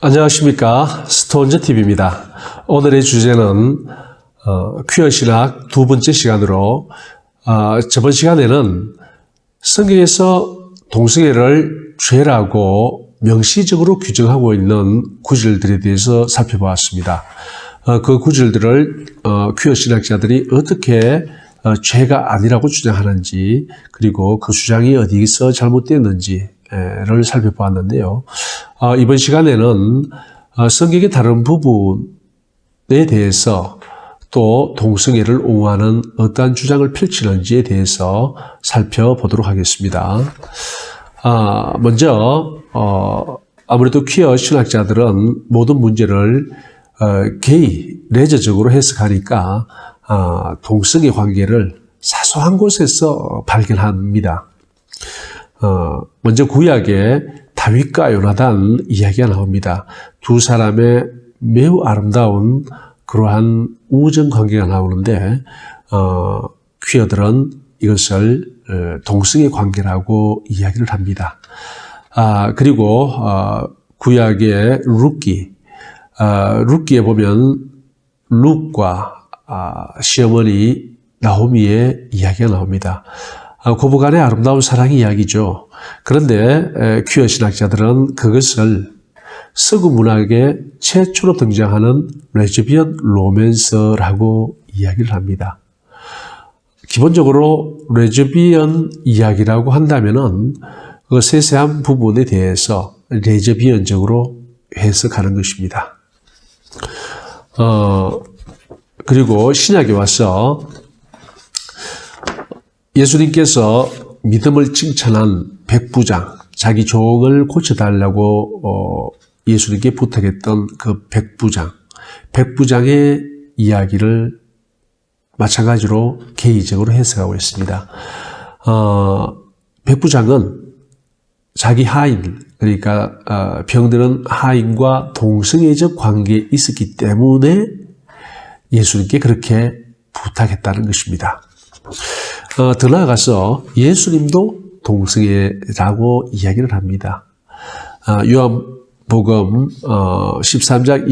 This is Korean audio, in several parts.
안녕하십니까 스톤즈 TV입니다. 오늘의 주제는 어, 퀴어 신학 두 번째 시간으로 어, 저번 시간에는 성경에서 동성애를 죄라고 명시적으로 규정하고 있는 구절들에 대해서 살펴보았습니다. 어, 그 구절들을 어, 퀴어 신학자들이 어떻게 어, 죄가 아니라고 주장하는지 그리고 그 주장이 어디서 잘못되었는지 를 살펴보았는데요. 어, 이번 시간에는 어, 성경의 다른 부분에 대해서 또 동성애를 옹호하는 어떠한 주장을 펼치는지에 대해서 살펴보도록 하겠습니다. 아, 먼저 어, 아무래도 퀴어 신학자들은 모든 문제를 어, 게이 레저적으로 해석하니까 아, 동성애 관계를 사소한 곳에서 발견합니다. 어, 먼저 구약에 다윗과 요나단 이야기가 나옵니다. 두 사람의 매우 아름다운 그러한 우정 관계가 나오는데 어, 퀴어들은 이것을 어, 동성애 관계라고 이야기를 합니다. 아, 그리고 어, 구약의 룻기, 어, 룻기에 보면 룻과 아, 시어머니 나오미의 이야기가 나옵니다. 아, 고부간의 아름다운 사랑 이야기죠. 그런데 에, 퀴어 신학자들은 그것을 서구 문학의 최초로 등장하는 레즈비언 로맨서라고 이야기를 합니다. 기본적으로 레즈비언 이야기라고 한다면은 그 세세한 부분에 대해서 레즈비언적으로 해석하는 것입니다. 어, 그리고 신약에 와서 예수님께서 믿음을 칭찬한 백부장, 자기 종을 고쳐달라고 어, 예수님께 부탁했던 그 백부장, 백부장의 이야기를 마찬가지로 개의적으로 해석하고 있습니다. 어, 백부장은 자기 하인, 그러니까 어, 병들은 하인과 동성애적 관계에 있었기 때문에 예수님께 그렇게 부탁했다는 것입니다. 어, 더 나아가서 예수님도 동성애라고 이야기를 합니다. 어, 요한복음 어, 13장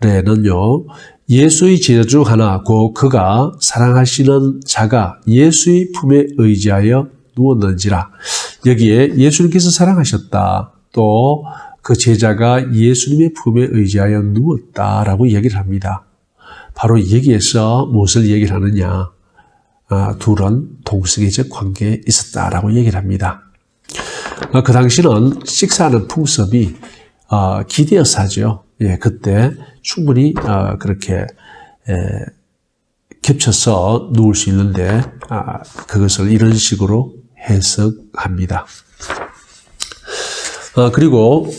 23절에는요. 예수의 제자 중 하나 고 그가 사랑하시는 자가 예수의 품에 의지하여 누웠는지라. 여기에 예수님께서 사랑하셨다. 또 그 제자가 예수님의 품에 의지하여 누웠다라고 얘기를 합니다. 바로 여기에서 무엇을 얘기를 하느냐? 아, 둘은 동성애적 관계에 있었다라고 얘기를 합니다. 아, 그 당시는 식사하는 풍습이 어, 기대어사죠. 예, 그때 충분히 어, 그렇게 에, 겹쳐서 누울 수 있는데 아, 그것을 이런 식으로 해석합니다. 어, 그리고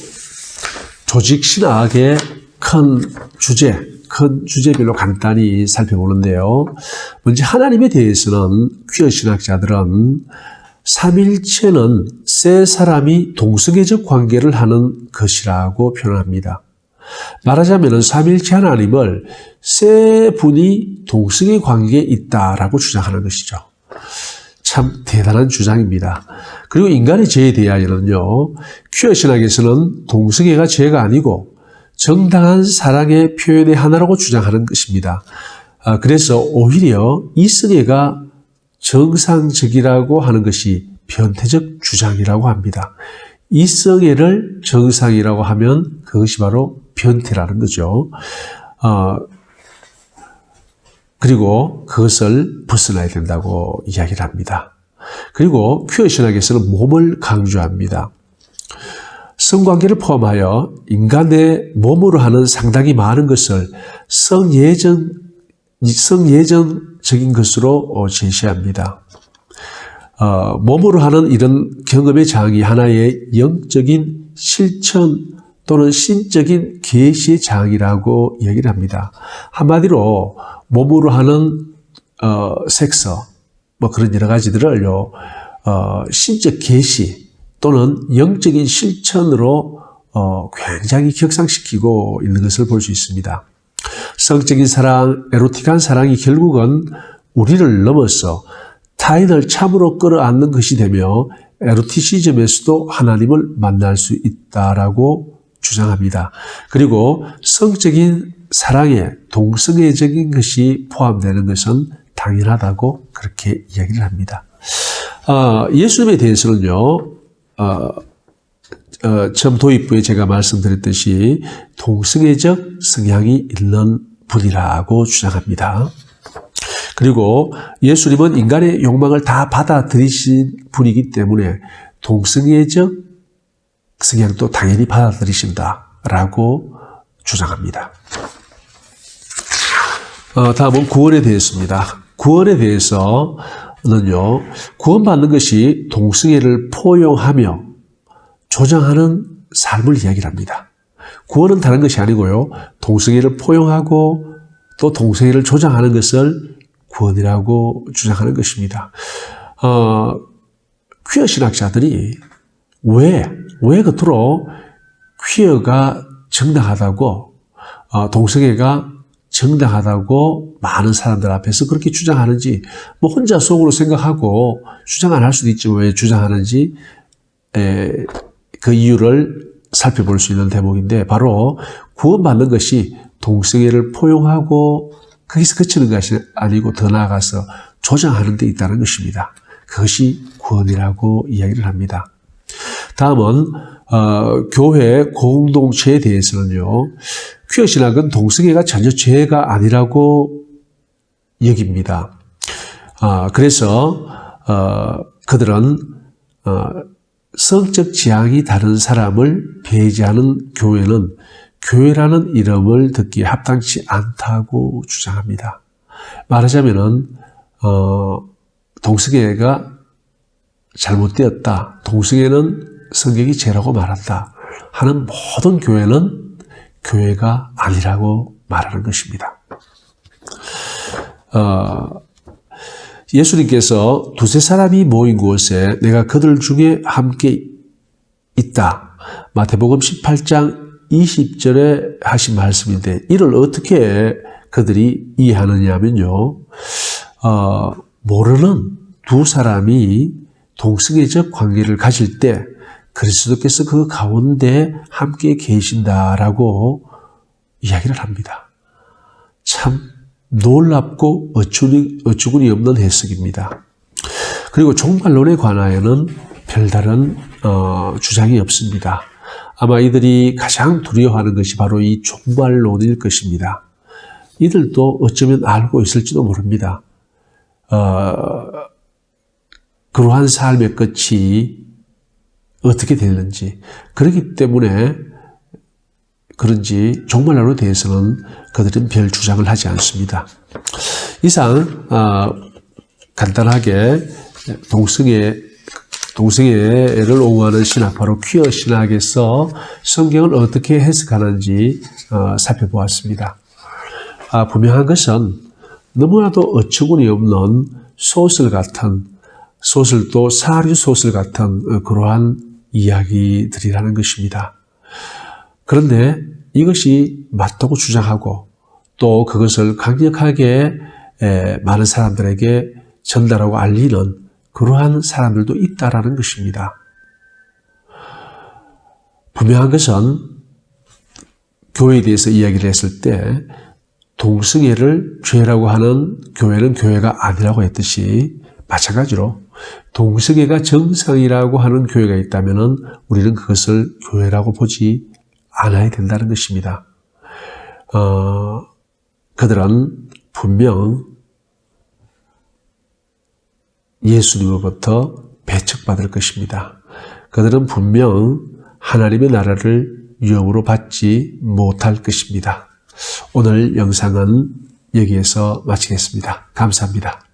조직 신학의 큰 주제, 큰 주제별로 간단히 살펴보는데요. 먼저 하나님에 대해서는 퀴어 신학자들은 삼일체는 세 사람이 동성애적 관계를 하는 것이라고 표현합니다. 말하자면 삼일체 하나님을 세 분이 동성애 관계에 있다라고 주장하는 것이죠. 참 대단한 주장입니다. 그리고 인간의 죄에 대하여는요, 퀴어 신학에서는 동성애가 죄가 아니고 정당한 사랑의 표현의 하나라고 주장하는 것입니다. 아, 그래서 오히려 이성애가 정상적이라고 하는 것이 변태적 주장이라고 합니다. 이성애를 정상이라고 하면 그것이 바로 변태라는 거죠. 어, 그리고 그것을 벗어나야 된다고 이야기를 합니다. 그리고 퀴어 신학에서는 몸을 강조합니다. 성관계를 포함하여 인간의 몸으로 하는 상당히 많은 것을 성예정, 성예정적인 것으로 제시합니다. 어, 몸으로 하는 이런 경험의 장이 하나의 영적인 실천 또는 신적인 계시의 장이라고 얘기를 합니다. 한마디로 몸으로 하는 어, 섹서 뭐 그런 여러 가지들을요 어, 신적 계시 또는 영적인 실천으로 어, 굉장히 격상시키고 있는 것을 볼 수 있습니다. 성적인 사랑, 에로틱한 사랑이 결국은 우리를 넘어서 타인을 참으로 끌어안는 것이 되며 에로티시즘에서도 하나님을 만날 수 있다라고 주장합니다. 그리고 성적인 사랑에 동성애적인 것이 포함되는 것은 당연하다고 그렇게 이야기를 합니다. 아, 예수님에 대해서는요, 어, 어, 처음 도입부에 제가 말씀드렸듯이 동성애적 성향이 있는 분이라고 주장합니다. 그리고 예수님은 인간의 욕망을 다 받아들이신 분이기 때문에 동성애적 성향도 당연히 받아들이신다라고 주장합니다. 어, 다음은 구원에 대해서입니다. 구원에 대해서 는요, 구원받는 것이 동성애를 포용하며 조장하는 삶을 이야기를 합니다. 구원은 다른 것이 아니고요, 동성애를 포용하고 또 동성애를 조장하는 것을 구원이라고 주장하는 것입니다. 어, 퀴어 신학자들이 왜, 왜 겉으로 퀴어가 정당하다고, 어, 동성애가 정당하다고 많은 사람들 앞에서 그렇게 주장하는지, 뭐 혼자 속으로 생각하고 주장 안 할 수도 있지만 왜 주장하는지, 에, 그 이유를 살펴볼 수 있는 대목인데, 바로 구원받는 것이 동성애를 포용하고 거기서 그치는 것이 아니고 더 나아가서 조장하는 데 있다는 것입니다. 그것이 구원이라고 이야기를 합니다. 다음은 어, 교회 공동체에 대해서는요. 퀴어 신학은 동성애가 전혀 죄가 아니라고 여깁니다. 어, 그래서 어, 그들은 어, 성적 지향이 다른 사람을 배제하는 교회는 교회라는 이름을 듣기에 합당치 않다고 주장합니다. 말하자면은 어, 동성애가 잘못되었다. 동성애는 성경이 죄라고 말한다. 하는 모든 교회는 교회가 아니라고 말하는 것입니다. 어, 예수님께서 두세 사람이 모인 곳에 내가 그들 중에 함께 있다. 마태복음 18장 20절에 하신 말씀인데 이를 어떻게 그들이 이해하느냐면요. 어, 모르는 두 사람이 동성애적 관계를 가질 때 그리스도께서 그 가운데 함께 계신다라고 이야기를 합니다. 참 놀랍고 어처구니, 어처구니 없는 해석입니다. 그리고 종말론에 관하여는 별다른 어, 주장이 없습니다. 아마 이들이 가장 두려워하는 것이 바로 이 종말론일 것입니다. 이들도 어쩌면 알고 있을지도 모릅니다. 어, 그러한 삶의 끝이 어떻게 되는지. 그렇기 때문에 그런지 종말론에 대해서는 그들은 별 주장을 하지 않습니다. 이상 어, 간단하게 동성애 동성애를 옹호하는 신학, 바로 퀴어 신학에서 성경을 어떻게 해석하는지 어, 살펴보았습니다. 아, 분명한 것은 너무나도 어처구니 없는 소설 같은 소설도 사류 소설 같은 어, 그러한 이야기들이라는 것입니다. 그런데 이것이 맞다고 주장하고 또 그것을 강력하게 많은 사람들에게 전달하고 알리는 그러한 사람들도 있다라는 것입니다. 분명한 것은 교회에 대해서 이야기를 했을 때 동성애를 죄라고 하는 교회는 교회가 아니라고 했듯이 마찬가지로 동성애가 정상이라고 하는 교회가 있다면 우리는 그것을 교회라고 보지 않아야 된다는 것입니다. 어, 그들은 분명 예수님으로부터 배척받을 것입니다. 그들은 분명 하나님의 나라를 위험으로 받지 못할 것입니다. 오늘 영상은 여기에서 마치겠습니다. 감사합니다.